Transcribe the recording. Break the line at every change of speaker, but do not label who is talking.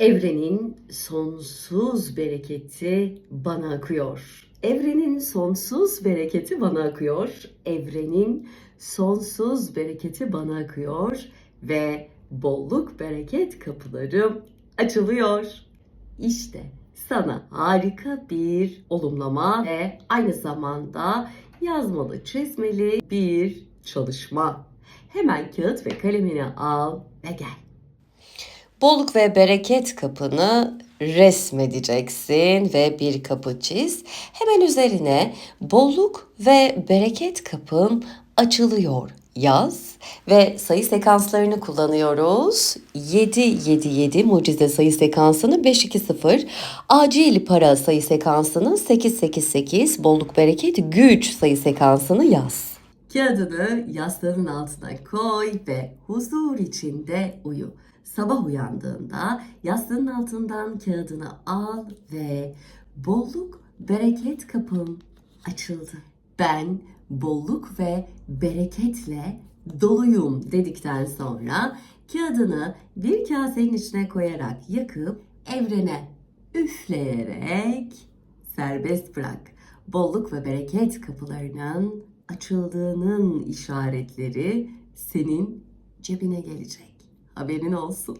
Evrenin sonsuz bereketi bana akıyor. Evrenin sonsuz bereketi bana akıyor. Evrenin sonsuz bereketi bana akıyor ve bolluk bereket kapılarım açılıyor. İşte sana harika bir olumlama ve aynı zamanda yazmalı çizmeli bir çalışma. Hemen kağıt ve kalemini al ve gel.
Bolluk ve bereket kapını resmedeceksin ve bir kapı çiz. Hemen üzerine bolluk ve bereket kapım açılıyor yaz ve sayı sekanslarını kullanıyoruz. 7 7 7 mucize sayı sekansını 5 2 0, acil para sayı sekansını 8 8 8, bolluk bereket güç sayı sekansını yaz.
Kağıdını yastığının altına koy ve huzur içinde uyu. Sabah uyandığında yastığın altından kağıdını al ve bolluk bereket kapım açıldı. Ben bolluk ve bereketle doluyum dedikten sonra kağıdını bir kasenin içine koyarak yakıp evrene üfleyerek serbest bırak. Bolluk ve bereket kapılarının açıldığının işaretleri senin cebine gelecek. Haberin olsun.